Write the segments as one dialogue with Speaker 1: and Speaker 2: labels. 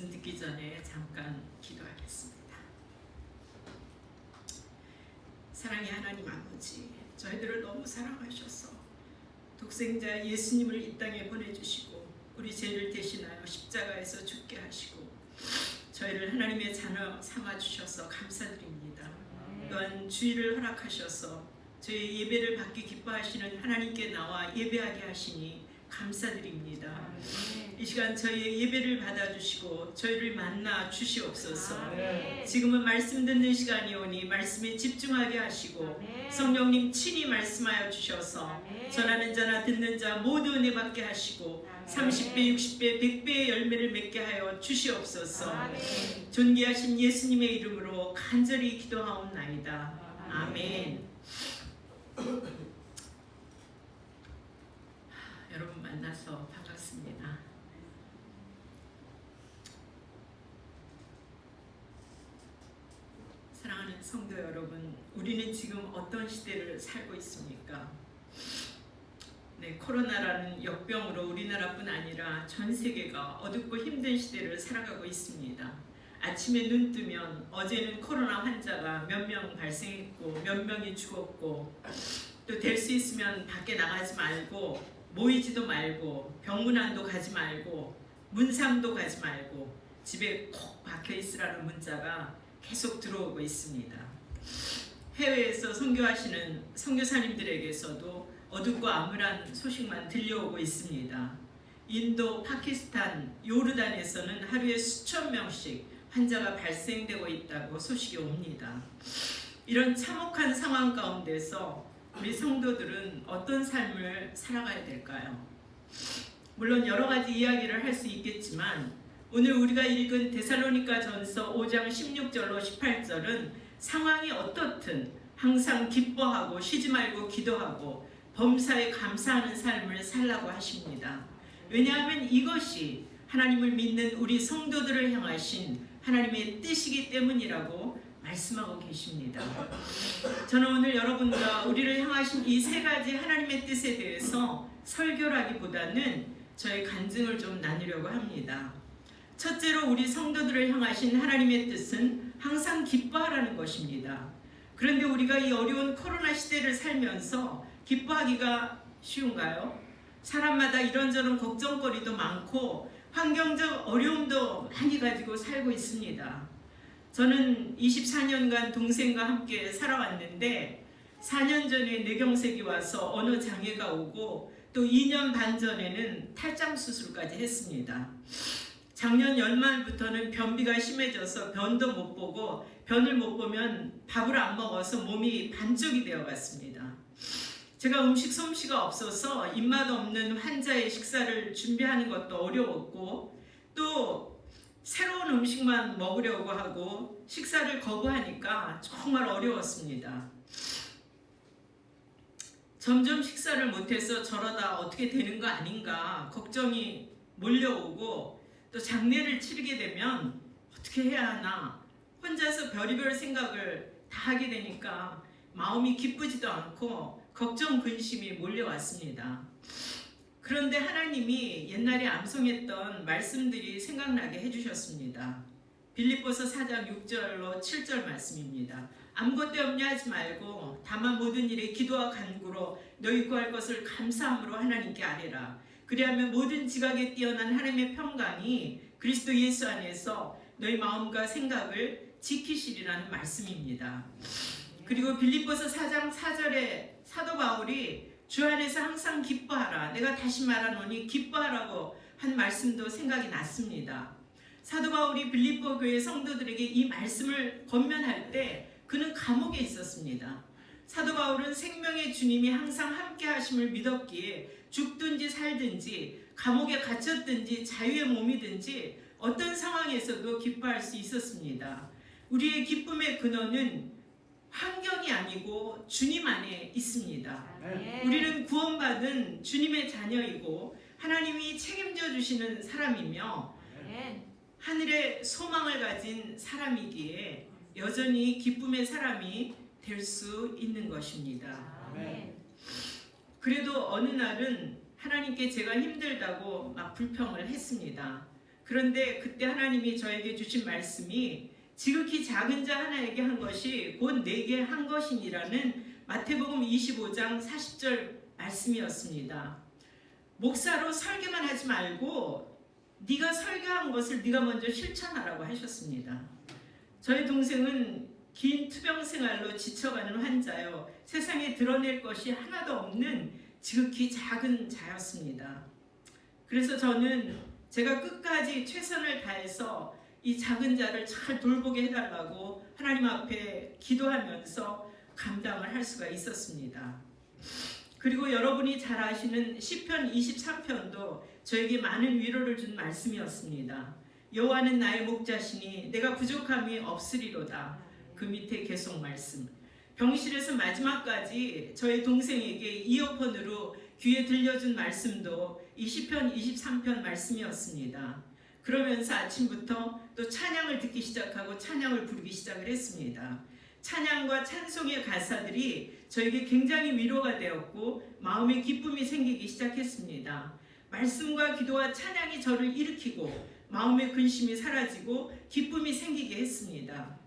Speaker 1: 말씀 듣기 전에 잠깐 기도하겠습니다. 사랑의 하나님 아버지, 저희들을 너무 사랑하셔서 독생자 예수님을 이 땅에 보내주시고 우리 죄를 대신하여 십자가에서 죽게 하시고 저희를 하나님의 자녀 삼아 주셔서 감사드립니다. 또한 주의를 허락하셔서 저희 예배를 받기 기뻐하시는 하나님께 나와 예배하게 하시니 감사드립니다. 이 시간 저희의 예배를 받아주시고 저희를 만나 주시옵소서. 지금은 말씀 듣는 시간이 오니 말씀에 집중하게 하시고 성령님 친히 말씀하여 주셔서 전하는 자나 듣는 자 모두 은혜 받게 하시고 30배, 60배, 100배의 열매를 맺게 하여 주시옵소서. 존귀하신 예수님의 이름으로 간절히 기도하옵나이다. 아멘. 여러분 만나서 반갑습니다. 사랑하는 성도 여러분, 우리는 지금 어떤 시대를 살고 있습니까? 네, 코로나라는 역병으로 우리나라뿐 아니라 전 세계가 어둡고 힘든 시대를 살아가고 있습니다. 아침에 눈 뜨면 어제는 코로나 환자가 몇 명 발생했고 몇 명이 죽었고 또 될 수 있으면 밖에 나가지 말고 모이지도 말고 병문안도 가지 말고 문상도 가지 말고 집에 콕 박혀 있으라는 문자가 계속 들어오고 있습니다. 해외에서 선교하시는 선교사님들에게서도 어둡고 암울한 소식만 들려오고 있습니다. 인도, 파키스탄, 요르단에서는 하루에 수천 명씩 환자가 발생되고 있다고 소식이 옵니다. 이런 참혹한 상황 가운데서 우리 성도들은 어떤 삶을 살아가야 될까요? 물론 여러 가지 이야기를 할 수 있겠지만 오늘 우리가 읽은 데살로니가 전서 5장 16절로 18절은 상황이 어떻든 항상 기뻐하고 쉬지 말고 기도하고 범사에 감사하는 삶을 살라고 하십니다. 왜냐하면 이것이 하나님을 믿는 우리 성도들을 향하신 하나님의 뜻이기 때문이라고 말씀하고 계십니다. 저는 오늘 여러분과 우리를 향하신 이 세 가지 하나님의 뜻에 대해서 설교라기보다는 저의 간증을 좀 나누려고 합니다. 첫째로 우리 성도들을 향하신 하나님의 뜻은 항상 기뻐하라는 것입니다. 그런데 우리가 이 어려운 코로나 시대를 살면서 기뻐하기가 쉬운가요? 사람마다 이런저런 걱정거리도 많고 환경적 어려움도 많이 가지고 살고 있습니다. 저는 24년간 동생과 함께 살아왔는데 4년 전에 뇌경색이 와서 언어 장애가 오고 또 2년 반 전에는 탈장 수술까지 했습니다. 작년 연말부터는 변비가 심해져서 변도 못 보고 변을 못 보면 밥을 안 먹어서 몸이 반쪽이 되어 갔습니다. 제가 음식 솜씨가 없어서 입맛 없는 환자의 식사를 준비하는 것도 어려웠고 또 새로운 음식만 먹으려고 하고 식사를 거부하니까 정말 어려웠습니다. 점점 식사를 못해서 저러다 어떻게 되는 거 아닌가 걱정이 몰려오고 또 장례를 치르게 되면 어떻게 해야 하나 혼자서 별의별 생각을 다 하게 되니까 마음이 기쁘지도 않고 걱정 근심이 몰려왔습니다. 그런데 하나님이 옛날에 암송했던 말씀들이 생각나게 해주셨습니다. 빌립보서 4장 6절로 7절 말씀입니다. 아무것도 염려하지 말고 다만 모든 일에 기도와 간구로 너희 구할 것을 감사함으로 하나님께 아뢰라. 그리하면 모든 지각에 뛰어난 하나님의 평강이 그리스도 예수 안에서 너희 마음과 생각을 지키시리라는 말씀입니다. 그리고 빌립보서 4장 4절에 사도 바울이 주 안에서 항상 기뻐하라. 내가 다시 말하노니 기뻐하라고 한 말씀도 생각이 났습니다. 사도 바울이 빌립보 교회 성도들에게 이 말씀을 권면할 때 그는 감옥에 있었습니다. 사도 바울은 생명의 주님이 항상 함께 하심을 믿었기에 죽든지 살든지 감옥에 갇혔든지 자유의 몸이든지 어떤 상황에서도 기뻐할 수 있었습니다. 우리의 기쁨의 근원은 환경이 아니고 주님 안에 있습니다. 우리는 구원받은 주님의 자녀이고 하나님이 책임져 주시는 사람이며 하늘의 소망을 가진 사람이기에 여전히 기쁨의 사람이 될 수 있는 것입니다. 그래도 어느 날은 하나님께 제가 힘들다고 막 불평을 했습니다. 그런데 그때 하나님이 저에게 주신 말씀이 지극히 작은 자 하나에게 한 것이 곧 내게 한 것이니라는 마태복음 25장 40절 말씀이었습니다. 목사로 설계만 하지 말고 네가 설교한 것을 네가 먼저 실천하라고 하셨습니다. 저희 동생은 긴 투병 생활로 지쳐가는 환자요. 세상에 드러낼 것이 하나도 없는 지극히 작은 자였습니다. 그래서 저는 제가 끝까지 최선을 다해서 이 작은 자를 잘 돌보게 해달라고 하나님 앞에 기도하면서 감당을 할 수가 있었습니다. 그리고 여러분이 잘 아시는 시편 23편도 저에게 많은 위로를 준 말씀이었습니다. 여호와는 나의 목자시니 내가 부족함이 없으리로다. 그 밑에 계속 말씀. 병실에서 마지막까지 저희 동생에게 이어폰으로 귀에 들려준 말씀도 이 시편 23편 말씀이었습니다. 그러면서 아침부터 또 찬양을 듣기 시작하고 찬양을 부르기 시작을 했습니다. 찬양과 찬송의 가사들이 저에게 굉장히 위로가 되었고 마음의 기쁨이 생기기 시작했습니다. 말씀과 기도와 찬양이 저를 일으키고 마음의 근심이 사라지고 기쁨이 생기게 했습니다.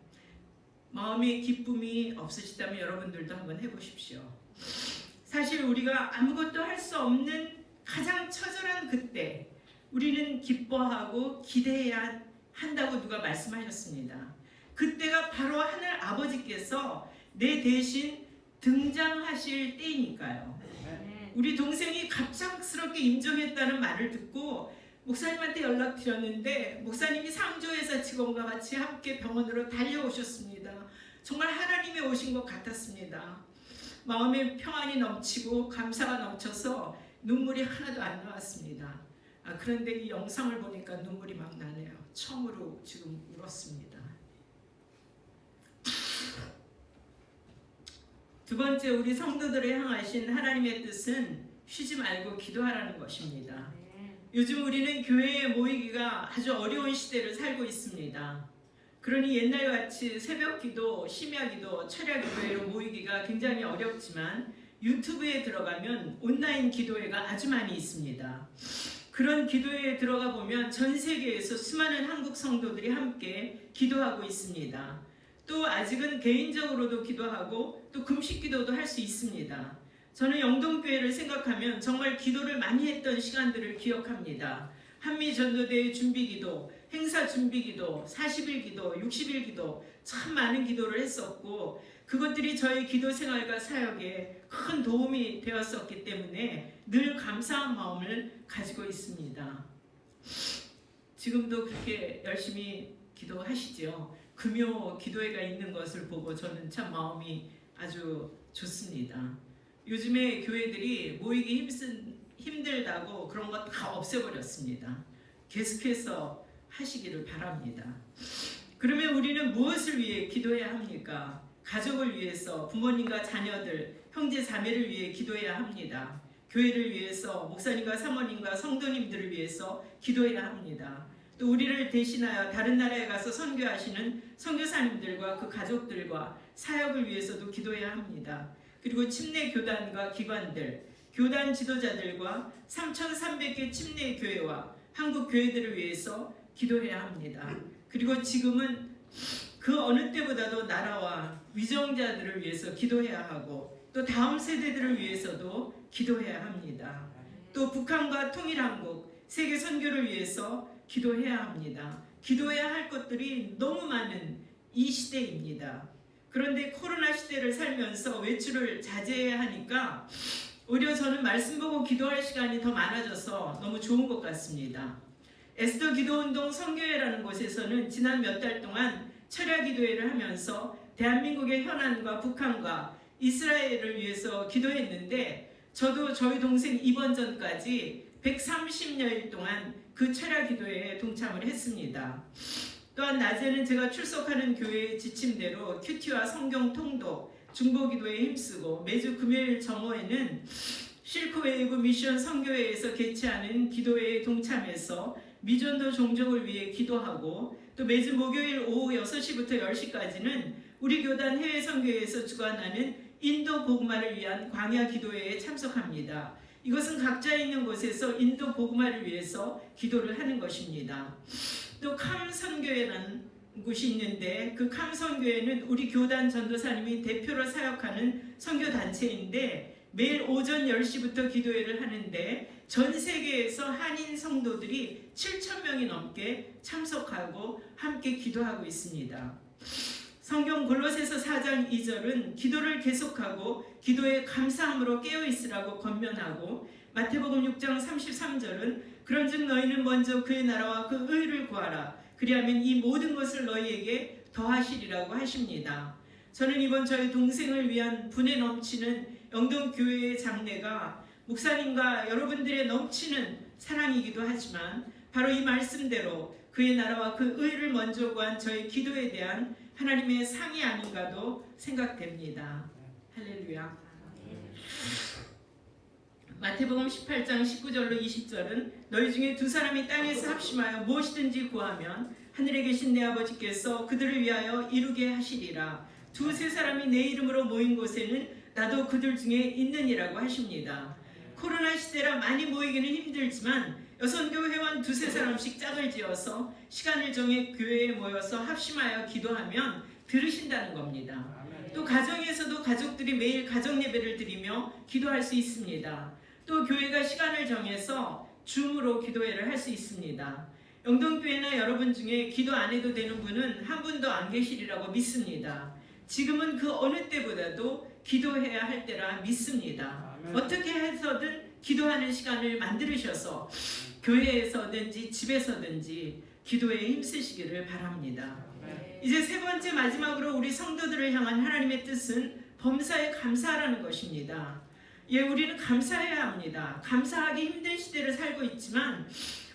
Speaker 1: 마음의 기쁨이 없으시다면 여러분들도 한번 해보십시오. 사실 우리가 아무것도 할 수 없는 가장 처절한 그때 우리는 기뻐하고 기대해야 한다고 누가 말씀하셨습니다. 그때가 바로 하늘 아버지께서 내 대신 등장하실 때이니까요. 우리 동생이 갑작스럽게 임종했다는 말을 듣고 목사님한테 연락드렸는데 목사님이 상조회사 직원과 같이 함께 병원으로 달려오셨습니다. 정말 하나님이 오신 것 같았습니다. 마음에 평안이 넘치고 감사가 넘쳐서 눈물이 하나도 안 나왔습니다. 아, 그런데 이 영상을 보니까 눈물이 막 나네요. 처음으로 지금 울었습니다. 두 번째 우리 성도들을 향하신 하나님의 뜻은 쉬지 말고 기도하라는 것입니다. 요즘 우리는 교회에 모이기가 아주 어려운 시대를 살고 있습니다. 그러니 옛날 같이 새벽 기도, 심야 기도, 철야 기도회로 모이기가 굉장히 어렵지만 유튜브에 들어가면 온라인 기도회가 아주 많이 있습니다. 그런 기도회에 들어가 보면 전 세계에서 수많은 한국 성도들이 함께 기도하고 있습니다. 또 아직은 개인적으로도 기도하고 또 금식 기도도 할 수 있습니다. 저는 영동교회를 생각하면 정말 기도를 많이 했던 시간들을 기억합니다. 한미 전도대회 준비 기도, 행사 준비 기도, 40일 기도, 60일 기도 참 많은 기도를 했었고 그것들이 저의 기도 생활과 사역에 큰 도움이 되었었기 때문에 늘 감사한 마음을 가지고 있습니다. 지금도 그렇게 열심히 기도하시죠. 금요 기도회가 있는 것을 보고 저는 참 마음이 아주 좋습니다. 요즘에 교회들이 모이기 힘쓴, 힘들다고 그런 거 다 없애버렸습니다. 계속해서 하시기를 바랍니다. 그러면 우리는 무엇을 위해 기도해야 합니까? 가족을 위해서 부모님과 자녀들, 형제 자매를 위해 기도해야 합니다. 교회를 위해서 목사님과 사모님과 성도님들을 위해서 기도해야 합니다. 또 우리를 대신하여 다른 나라에 가서 선교하시는 선교사님들과 그 가족들과 사역을 위해서도 기도해야 합니다. 그리고 침례 교단과 기관들, 교단 지도자들과 3,300개 침례 교회와 한국 교회들을 위해서 기도해야 합니다. 그리고 지금은 그 어느 때보다도 나라와 위정자들을 위해서 기도해야 하고 또 다음 세대들을 위해서도 기도해야 합니다. 또 북한과 통일한국, 세계 선교를 위해서 기도해야 합니다. 기도해야 할 것들이 너무 많은 이 시대입니다. 그런데 코로나 시대를 살면서 외출을 자제해야 하니까 오히려 저는 말씀 보고 기도할 시간이 더 많아져서 너무 좋은 것 같습니다. 에스더 기도운동 성교회라는 곳에서는 지난 몇 달 동안 철야 기도회를 하면서 대한민국의 현안과 북한과 이스라엘을 위해서 기도했는데 저도 저희 동생 입원 전까지 130여일 동안 그 철야 기도회에 동참을 했습니다. 또한 낮에는 제가 출석하는 교회의 지침대로 큐티와 성경 통독, 중보 기도에 힘쓰고 매주 금요일 정오에는 실크웨이브 미션 성교회에서 개최하는 기도회에 동참해서 미전도 종족을 위해 기도하고 또 매주 목요일 오후 6시부터 10시까지는 우리 교단 해외 선교회에서 주관하는 인도 복음화를 위한 광야 기도회에 참석합니다. 이것은 각자 있는 곳에서 인도 복음화를 위해서 기도를 하는 것입니다. 또 캄선교회라는 곳이 있는데 그 캄선교회는 우리 교단 전도사님이 대표로 사역하는 선교 단체인데 매일 오전 10시부터 기도회를 하는데 전 세계에서 한인 성도들이 7천 명이 넘게 참석하고 함께 기도하고 있습니다. 성경 골로새서 4장 2절은 기도를 계속하고 기도에 감사함으로 깨어 있으라고 권면하고 마태복음 6장 33절은 그런즉 너희는 먼저 그의 나라와 그 의를 구하라 그리하면 이 모든 것을 너희에게 더하시리라고 하십니다. 저는 이번 저희 동생을 위한 분에 넘치는 영동 교회의 장례가 목사님과 여러분들의 넘치는 사랑이기도 하지만 바로 이 말씀대로 그의 나라와 그 의를 먼저 구한 저희 기도에 대한 하나님의 상이 아닌가도 생각됩니다. 할렐루야. 마태복음 18장 19절로 20절은 너희 중에 두 사람이 땅에서 합심하여 무엇이든지 구하면 하늘에 계신 내 아버지께서 그들을 위하여 이루게 하시리라. 두 세 사람이 내 이름으로 모인 곳에는 나도 그들 중에 있느니라고 하십니다. 코로나 시대라 많이 모이기는 힘들지만 여선교 회원 두세 사람씩 짝을 지어서 시간을 정해 교회에 모여서 합심하여 기도하면 들으신다는 겁니다. 또 가정에서도 가족들이 매일 가정 예배를 드리며 기도할 수 있습니다. 또 교회가 시간을 정해서 줌으로 기도회를 할 수 있습니다. 영동교회나 여러분 중에 기도 안 해도 되는 분은 한 분도 안 계시리라고 믿습니다. 지금은 그 어느 때보다도 기도해야 할 때라 믿습니다. 어떻게 해서든 기도하는 시간을 만들으셔서 교회에서든지 집에서든지 기도에 힘쓰시기를 바랍니다. 이제 세 번째 마지막으로 우리 성도들을 향한 하나님의 뜻은 범사에 감사하라는 것입니다. 예, 우리는 감사해야 합니다. 감사하기 힘든 시대를 살고 있지만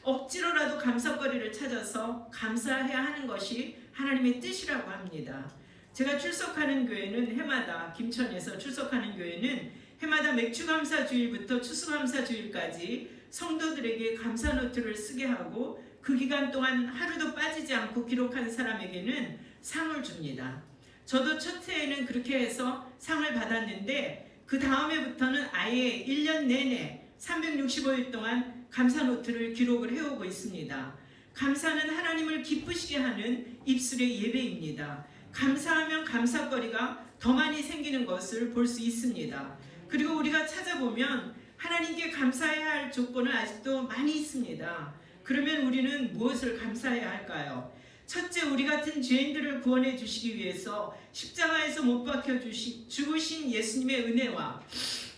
Speaker 1: 억지로라도 감사거리를 찾아서 감사해야 하는 것이 하나님의 뜻이라고 합니다. 제가 출석하는 교회는 해마다 김천에서 출석하는 교회는 해마다 맥주감사 주일부터 추수감사 주일까지 성도들에게 감사 노트를 쓰게 하고 그 기간 동안 하루도 빠지지 않고 기록한 사람에게는 상을 줍니다. 저도 첫 해에는 그렇게 해서 상을 받았는데 그 다음 해부터는 아예 1년 내내 365일 동안 감사 노트를 기록을 해오고 있습니다. 감사는 하나님을 기쁘시게 하는 입술의 예배입니다. 감사하면 감사거리가 더 많이 생기는 것을 볼 수 있습니다. 그리고 우리가 찾아보면 하나님께 감사해야 할 조건은 아직도 많이 있습니다. 그러면 우리는 무엇을 감사해야 할까요? 첫째, 우리 같은 죄인들을 구원해 주시기 위해서 십자가에서 못 박혀 주시, 죽으신 예수님의 은혜와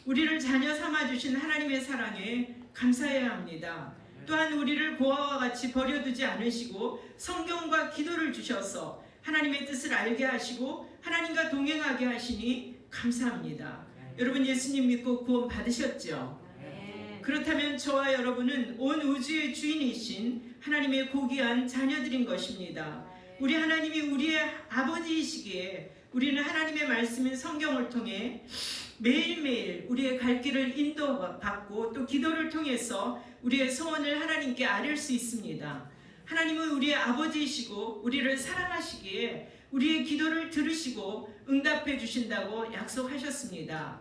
Speaker 1: 우리를 자녀 삼아 주신 하나님의 사랑에 감사해야 합니다. 또한 우리를 고아와 같이 버려두지 않으시고 성경과 기도를 주셔서 하나님의 뜻을 알게 하시고 하나님과 동행하게 하시니 감사합니다. 여러분 예수님 믿고 구원 받으셨죠? 그렇다면 저와 여러분은 온 우주의 주인이신 하나님의 고귀한 자녀들인 것입니다. 우리 하나님이 우리의 아버지이시기에 우리는 하나님의 말씀인 성경을 통해 매일매일 우리의 갈 길을 인도받고 또 기도를 통해서 우리의 소원을 하나님께 아뢰 수 있습니다. 하나님은 우리의 아버지이시고 우리를 사랑하시기에 우리의 기도를 들으시고 응답해 주신다고 약속하셨습니다.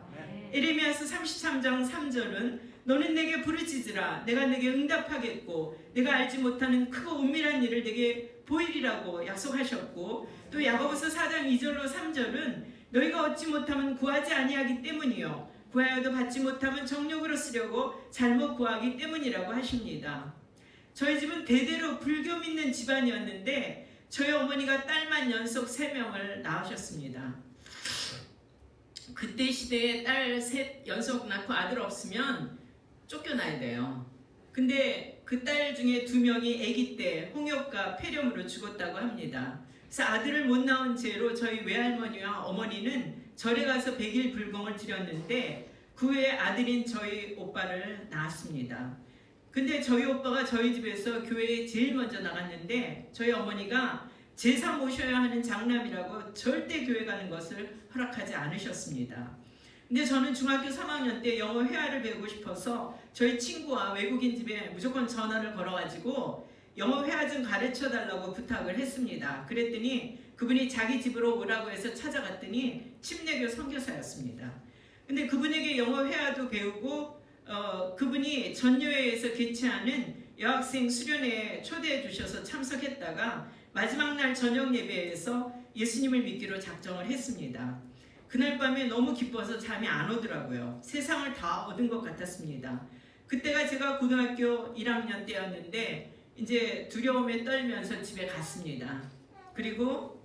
Speaker 1: 에레미야서 33장 3절은 너는 내게 부르짖으라 내가 내게 응답하겠고 내가 알지 못하는 크고 은밀한 일을 내게 보이리라고 약속하셨고 또 야고보서 4장 2절로 3절은 너희가 얻지 못하면 구하지 아니하기 때문이요 구하여도 받지 못하면 정욕으로 쓰려고 잘못 구하기 때문이라고 하십니다. 저희 집은 대대로 불교 믿는 집안이었는데 저희 어머니가 딸만 연속 3명을 낳으셨습니다. 그때 시대에 딸 셋 연속 낳고 아들 없으면 쫓겨나야 돼요. 근데 그 딸 중에 두 명이 아기 때 홍역과 폐렴으로 죽었다고 합니다. 그래서 아들을 못 낳은 채로 저희 외할머니와 어머니는 절에 가서 백일 불공을 드렸는데 그 후에 아들인 저희 오빠를 낳았습니다. 근데 저희 오빠가 저희 집에서 교회에 제일 먼저 나갔는데 저희 어머니가 제사 모셔야 하는 장남이라고 절대 교회 가는 것을 허락하지 않으셨습니다. 근데 저는 중학교 3학년 때 영어 회화를 배우고 싶어서 저희 친구와 외국인 집에 무조건 전화를 걸어가지고 영어 회화 좀 가르쳐 달라고 부탁을 했습니다. 그랬더니 그분이 자기 집으로 오라고 해서 찾아갔더니 침례교 선교사였습니다. 근데 그분에게 영어 회화도 배우고 어, 그분이 전교회에서 개최하는 여학생 수련회에 초대해 주셔서 참석했다가 마지막 날 저녁 예배에서 예수님을 믿기로 작정을 했습니다. 그날 밤에 너무 기뻐서 잠이 안 오더라고요. 세상을 다 얻은 것 같았습니다. 그때가 제가 고등학교 1학년 때였는데 이제 두려움에 떨면서 집에 갔습니다. 그리고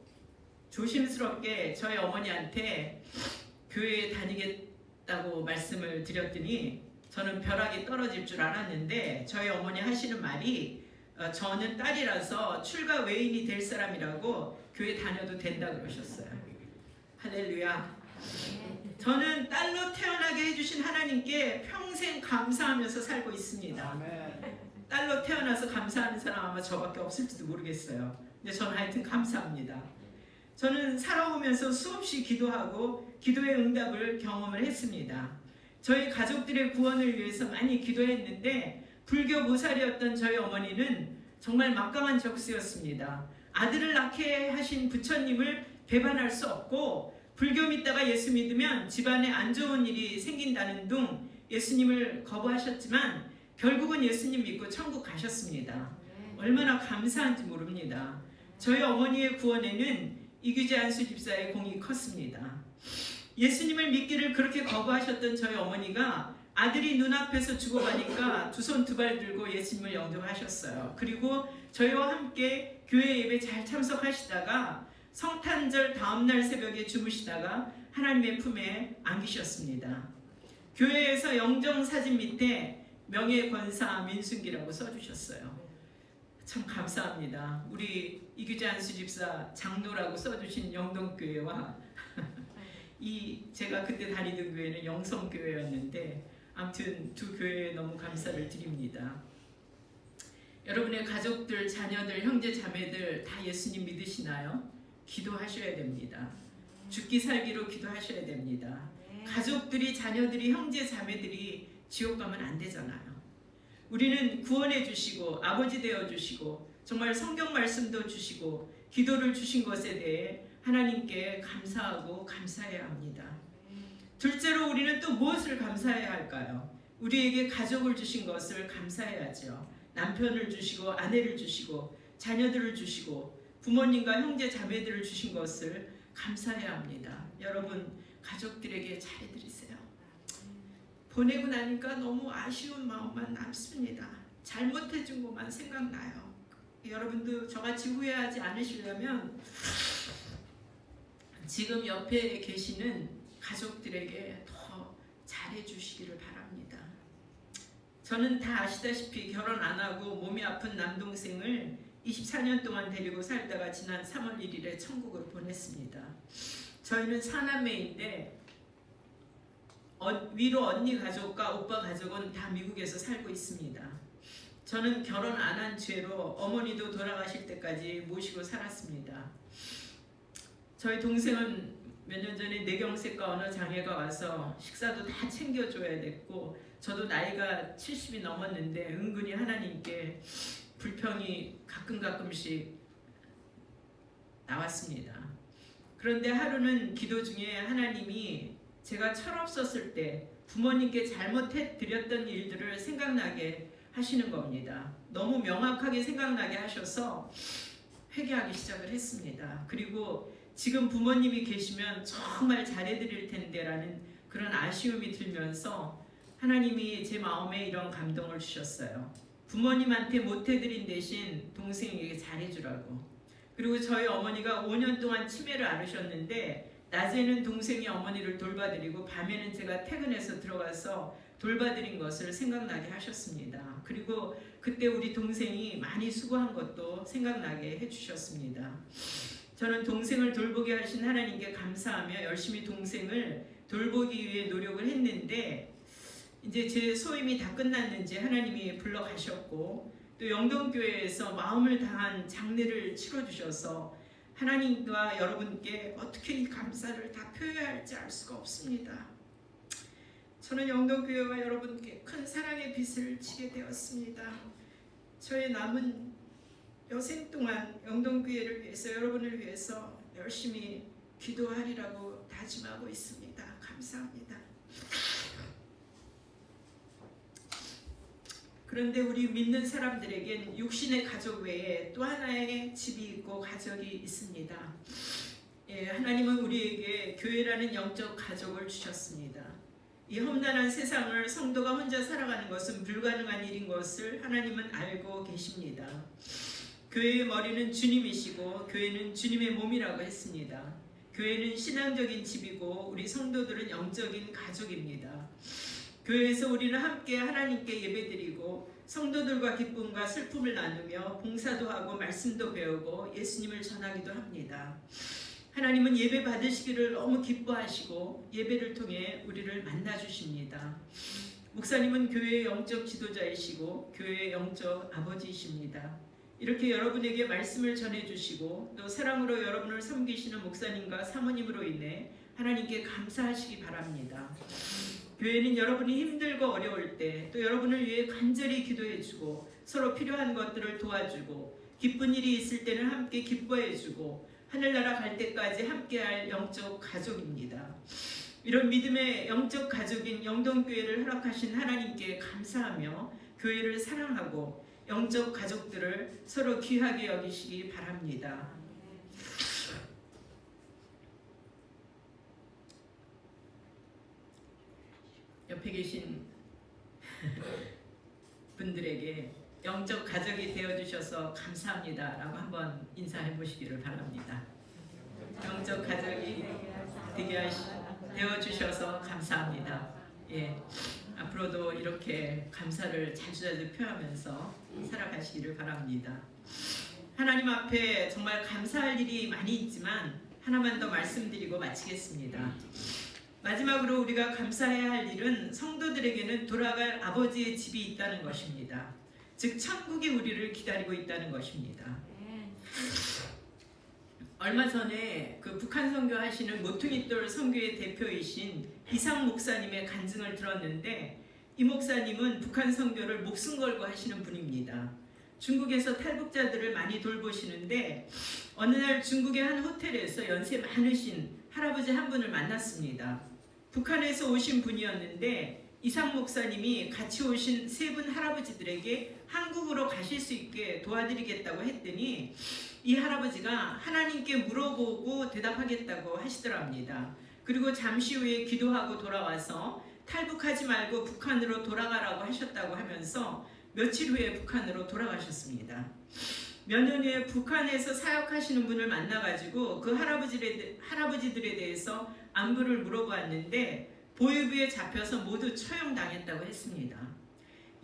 Speaker 1: 조심스럽게 저희 어머니한테 교회에 다니겠다고 말씀을 드렸더니 저는 벼락이 떨어질 줄 알았는데 저희 어머니 하시는 말이 어, 저는 딸이라서 출가 외인이 될 사람이라고 교회 다녀도 된다 그러셨어요. 할렐루야. 저는 딸로 태어나게 해주신 하나님께 평생 감사하면서 살고 있습니다. 딸로 태어나서 감사하는 사람 아마 저밖에 없을지도 모르겠어요. 근데 저는 하여튼 감사합니다. 저는 살아오면서 수없이 기도하고 기도의 응답을 경험을 했습니다. 저희 가족들의 구원을 위해서 많이 기도했는데 불교 모살이었던 저희 어머니는 정말 막강한 적수였습니다. 아들을 낳게 하신 부처님을 배반할 수 없고 불교 믿다가 예수 믿으면 집안에 안 좋은 일이 생긴다는 둥 예수님을 거부하셨지만 결국은 예수님 믿고 천국 가셨습니다. 얼마나 감사한지 모릅니다. 저희 어머니의 구원에는 이규재 안수 집사의 공이 컸습니다. 예수님을 믿기를 그렇게 거부하셨던 저희 어머니가 아들이 눈앞에서 죽어가니까 두 손 두 발 들고 예수님을 영접하셨어요. 그리고 저희와 함께 교회 예배 잘 참석하시다가 성탄절 다음날 새벽에 주무시다가 하나님의 품에 안기셨습니다. 교회에서 영정 사진 밑에 명예 권사 민순기라고 써주셨어요. 참 감사합니다. 우리 이규재 안수 집사 장로라고 써주신 영동교회와 이 제가 그때 다니던 교회는 영성 교회였는데 아무튼 두 교회에 너무 감사를 드립니다. 여러분의 가족들, 자녀들, 형제, 자매들 다 예수님 믿으시나요? 기도하셔야 됩니다. 죽기 살기로 기도하셔야 됩니다. 가족들이, 자녀들이, 형제, 자매들이 지옥 가면 안 되잖아요. 우리는 구원해 주시고 아버지 되어 주시고 정말 성경 말씀도 주시고 기도를 주신 것에 대해 하나님께 감사하고 감사해야 합니다. 둘째로 우리는 또 무엇을 감사해야 할까요? 우리에게 가족을 주신 것을 감사해야죠. 남편을 주시고 아내를 주시고 자녀들을 주시고 부모님과 형제 자매들을 주신 것을 감사해야 합니다. 여러분 가족들에게 잘해드리세요. 보내고 나니까 너무 아쉬운 마음만 남습니다. 잘못해준 것만 생각나요. 여러분도 저같이 후회하지 않으시려면 지금 옆에 계시는 가족들에게 더 잘해주시기를 바랍니다. 저는 다 아시다시피 결혼 안 하고 몸이 아픈 남동생을 24년 동안 데리고 살다가 지난 3월 1일에 천국으로 보냈습니다. 저희는 사남매인데 어, 위로 언니 가족과 오빠 가족은 다 미국에서 살고 있습니다. 저는 결혼 안 한 죄로 어머니도 돌아가실 때까지 모시고 살았습니다. 저희 동생은 몇 년 전에 뇌경색과 언어 장애가 와서 식사도 다 챙겨줘야 됐고 저도 나이가 70이 넘었는데 은근히 하나님께 불평이 가끔 가끔씩 나왔습니다. 그런데 하루는 기도 중에 하나님이 제가 철없었을 때 부모님께 잘못해 드렸던 일들을 생각나게 하시는 겁니다. 너무 명확하게 생각나게 하셔서 회개하기 시작을 했습니다. 그리고 지금 부모님이 계시면 정말 잘해드릴 텐데라는 그런 아쉬움이 들면서 하나님이 제 마음에 이런 감동을 주셨어요. 부모님한테 못해드린 대신 동생에게 잘해주라고. 그리고 저희 어머니가 5년 동안 치매를 앓으셨는데 낮에는 동생이 어머니를 돌봐드리고 밤에는 제가 퇴근해서 들어가서 돌봐드린 것을 생각나게 하셨습니다. 그리고 그때 우리 동생이 많이 수고한 것도 생각나게 해주셨습니다. 저는 동생을 돌보게 하신 하나님께 감사하며 열심히 동생을 돌보기 위해 노력을 했는데 이제 제 소임이 다 끝났는지 하나님이 불러가셨고 또 영동교회에서 마음을 다한 장례를 치러주셔서 하나님과 여러분께 어떻게 이 감사를 다 표현할지 알 수가 없습니다. 저는 영동교회와 여러분께 큰 사랑의 빚을 지게 되었습니다. 저의 남은 여생 동안 영동교회를 위해서 여러분을 위해서 열심히 기도하리라고 다짐하고 있습니다. 감사합니다. 그런데 우리 믿는 사람들에겐 육신의 가족 외에 또 하나의 집이 있고 가족이 있습니다. 예, 하나님은 우리에게 교회라는 영적 가족을 주셨습니다. 이 험난한 세상을 성도가 혼자 살아가는 것은 불가능한 일인 것을 하나님은 알고 계십니다. 교회의 머리는 주님이시고 교회는 주님의 몸이라고 했습니다. 교회는 신앙적인 집이고 우리 성도들은 영적인 가족입니다. 교회에서 우리는 함께 하나님께 예배드리고 성도들과 기쁨과 슬픔을 나누며 봉사도 하고 말씀도 배우고 예수님을 전하기도 합니다. 하나님은 예배 받으시기를 너무 기뻐하시고 예배를 통해 우리를 만나 주십니다. 목사님은 교회의 영적 지도자이시고 교회의 영적 아버지이십니다. 이렇게 여러분에게 말씀을 전해 주시고 또 사랑으로 여러분을 섬기시는 목사님과 사모님으로 인해 하나님께 감사하시기 바랍니다. 교회는 여러분이 힘들고 어려울 때 또 여러분을 위해 간절히 기도해 주고 서로 필요한 것들을 도와주고 기쁜 일이 있을 때는 함께 기뻐해 주고 하늘나라 갈 때까지 함께할 영적 가족입니다. 이런 믿음의 영적 가족인 영동교회를 허락하신 하나님께 감사하며 교회를 사랑하고 영적 가족들을 서로 귀하게 여기시기 바랍니다. 옆에 계신 분들에게 영적 가족이 되어 주셔서 감사합니다 라고 한번 인사해 보시기를 바랍니다. 영적 가족이 되게 하시, 되어 주셔서 감사합니다. 예. 앞으로도 이렇게 감사를 자주자주 표하면서 살아가시기를 바랍니다. 하나님 앞에 정말 감사할 일이 많이 있지만 하나만 더 말씀드리고 마치겠습니다. 마지막으로 우리가 감사해야 할 일은 성도들에게는 돌아갈 아버지의 집이 있다는 것입니다. 즉 천국이 우리를 기다리고 있다는 것입니다. 얼마 전에 그 북한 선교 하시는 모퉁이돌 선교의 대표이신 이상 목사님의 간증을 들었는데 이 목사님은 북한 선교를 목숨 걸고 하시는 분입니다. 중국에서 탈북자들을 많이 돌보시는데 어느 날 중국의 한 호텔에서 연세 많으신 할아버지 한 분을 만났습니다. 북한에서 오신 분이었는데 이상 목사님이 같이 오신 세 분 할아버지들에게 한국으로 가실 수 있게 도와드리겠다고 했더니 이 할아버지가 하나님께 물어보고 대답하겠다고 하시더랍니다. 그리고 잠시 후에 기도하고 돌아와서 탈북하지 말고 북한으로 돌아가라고 하셨다고 하면서 며칠 후에 북한으로 돌아가셨습니다. 몇 년 후에 북한에서 사역하시는 분을 만나가지고 그 할아버지들에, 대해서 안부를 물어보았는데 보위부에 잡혀서 모두 처형당했다고 했습니다.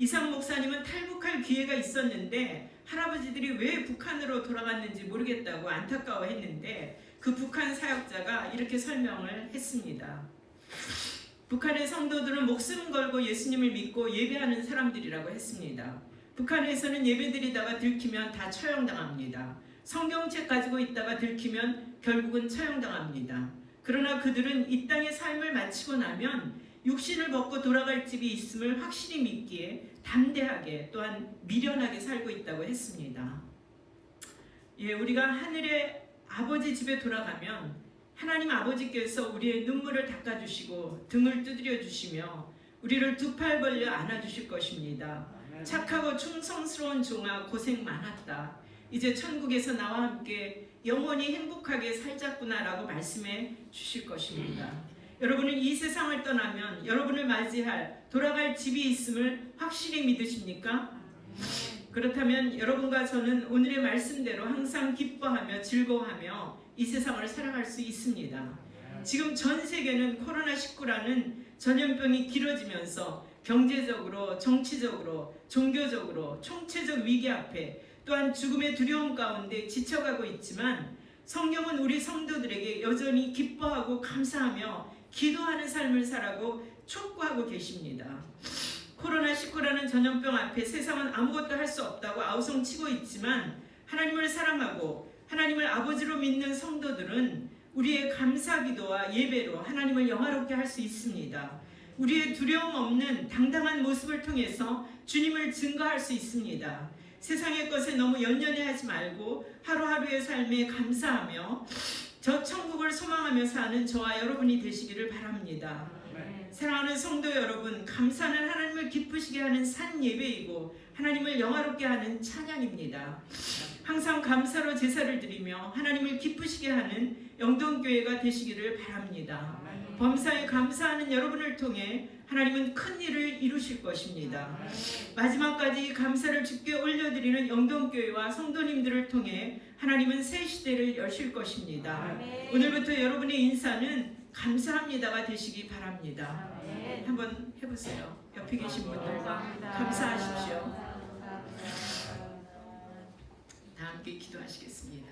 Speaker 1: 이상 목사님은 탈북할 기회가 있었는데 할아버지들이 왜 북한으로 돌아갔는지 모르겠다고 안타까워했는데 그 북한 사역자가 이렇게 설명을 했습니다. 북한의 성도들은 목숨 걸고 예수님을 믿고 예배하는 사람들이라고 했습니다. 북한에서는 예배드리다가 들키면 다 처형당합니다. 성경책 가지고 있다가 들키면 결국은 처형당합니다. 그러나 그들은 이 땅의 삶을 마치고 나면 육신을 벗고 돌아갈 집이 있음을 확실히 믿기에 담대하게 또한 미련하게 살고 있다고 했습니다. 예, 우리가 하늘의 아버지 집에 돌아가면 하나님 아버지께서 우리의 눈물을 닦아주시고 등을 두드려 주시며 우리를 두 팔 벌려 안아주실 것입니다. 착하고 충성스러운 종아 고생 많았다. 이제 천국에서 나와 함께 영원히 행복하게 살자꾸나라고 말씀해 주실 것입니다. 여러분은 이 세상을 떠나면 여러분을 맞이할 돌아갈 집이 있음을 확실히 믿으십니까? 그렇다면 여러분과 저는 오늘의 말씀대로 항상 기뻐하며 즐거워하며 이 세상을 살아갈 수 있습니다. 지금 전 세계는 코로나19라는 전염병이 길어지면서 경제적으로, 정치적으로, 종교적으로, 총체적 위기 앞에 또한 죽음의 두려움 가운데 지쳐가고 있지만 성경은 우리 성도들에게 여전히 기뻐하고 감사하며 기도하는 삶을 살라고 촉구하고 계십니다. 코로나19라는 전염병 앞에 세상은 아무것도 할 수 없다고 아우성치고 있지만 하나님을 사랑하고 하나님을 아버지로 믿는 성도들은 우리의 감사 기도와 예배로 하나님을 영화롭게 할 수 있습니다. 우리의 두려움 없는 당당한 모습을 통해서 주님을 증거할 수 있습니다. 세상의 것에 너무 연연해 하지 말고 하루하루의 삶에 감사하며 저 천국을 소망하며 사는 저와 여러분이 되시기를 바랍니다. 사랑하는 성도 여러분, 감사는 하나님을 기쁘시게 하는 산 예배이고 하나님을 영화롭게 하는 찬양입니다. 항상 감사로 제사를 드리며 하나님을 기쁘시게 하는 영동교회가 되시기를 바랍니다. 범사에 감사하는 여러분을 통해 하나님은 큰 일을 이루실 것입니다. 마지막까지 감사를 주께 올려드리는 영동교회와 성도님들을 통해 하나님은 새 시대를 여실 것입니다. 오늘부터 여러분의 인사는 감사합니다가 되시기 바랍니다. 한번 해보세요. 옆에 계신 분들과 감사하십시오. 다 함께 기도하시겠습니다.